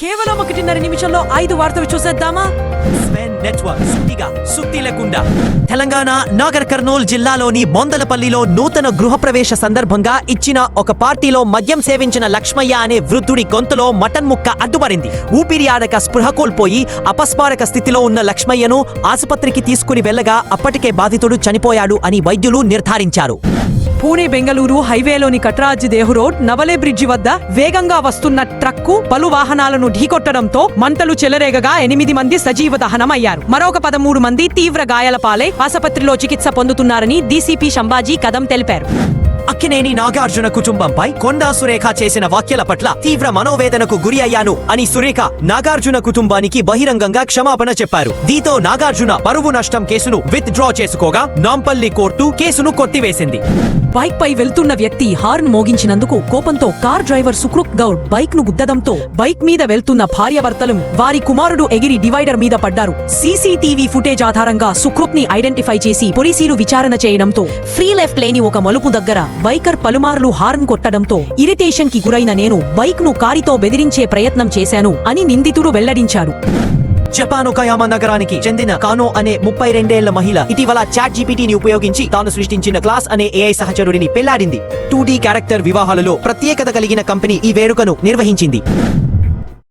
కేవలం ఒకటిన్నర నిమిషంలో ఐదు వార్తలు చూసేద్దామా? స్వెన్ నెట్వర్క్ సుత్తిగా సుత్తి లేకుండా. తెలంగాణ నాగర్ కర్నూల్ జిల్లాలోని బొందలపల్లిలో నూతన గృహప్రవేశ సందర్భంగా ఇచ్చిన ఒక పార్టీలో మద్యం సేవించిన లక్ష్మయ్య అనే వృద్ధుడి గొంతులో మటన్ ముక్క అడ్డుపడింది. ఊపిరి ఆడక స్పృహ కోల్పోయి అపస్మారక స్థితిలో ఉన్న లక్ష్మయ్యను ఆసుపత్రికి తీసుకుని వెళ్ళగా అప్పటికే బాధితుడు చనిపోయాడు అని వైద్యులు నిర్ధారించారు. పూణే బెంగళూరు హైవేలోని కట్రాజ్ దేహు రోడ్ నవలే బ్రిడ్జి వద్ద వేగంగా వస్తున్న ట్రక్కు పలు వాహనాలను ఢీకొట్టడంతో మంటలు చెలరేగగా ఎనిమిది మంది సజీవ దహనమయ్యారు. మరొక పదమూడు మంది తీవ్ర గాయాల పాలై ఆసుపత్రిలో చికిత్స పొందుతున్నారని డీసీపీ శంబాజీ కదం తెలిపారు. అక్కినేని నాగార్జున కుటుంబంపై కొండా సురేఖ చేసిన వ్యాఖ్యల పట్ల తీవ్ర మనోవేదనకు గురి అయ్యాను అని సురేఖ నాగార్జున కుటుంబానికి బహిరంగంగా క్షమాపణ చెప్పారు. దీంతో నాగార్జున పరువు నష్టం కేసును విత్ డ్రా చేసుకోగా నాంపల్లి కోర్టు కేసును కొట్టివేసింది. బైక్ పై వెళ్తున్న వ్యక్తి హార్న్ మోగించినందుకు కోపంతో కార్ డ్రైవర్ సుక్రుక్ గౌడ్ బైక్ను గుద్దడంతో బైక్ మీద వెళ్తున్న భార్యభర్తలు వారి కుమారుడు ఎగిరి డివైడర్ మీద పడ్డారు. సీసీటీవీ ఫుటేజ్ ఆధారంగా సుక్రుక్ని ఐడెంటిఫై చేసి పోలీసులు విచారణ చేయడంతో ఫ్రీ లెఫ్ట్ లేని ఒక మలుపు దగ్గర బైకర్ పలుమార్లు హార్న్ కొట్టడంతో ఇరిటేషన్కి గురైన నేను బైక్ను కారితో బెదిరించే ప్రయత్నం చేశాను అని నిందితుడు వెల్లడించాడు జపాన్ ఒకయామా నగరానికి చెందిన కానో అనే ముప్పై రెండేళ్ళ మహిళ ఇటీవల చాట్ జీపీటీని ఉపయోగించి తాను సృష్టించిన క్లాస్ అనే ఏఐ సహచరుడిని పెళ్ళాడింది. టూ క్యారెక్టర్ వివాహాలలో ప్రత్యేకత కలిగిన కంపెనీ ఈ వేడుకను నిర్వహించింది.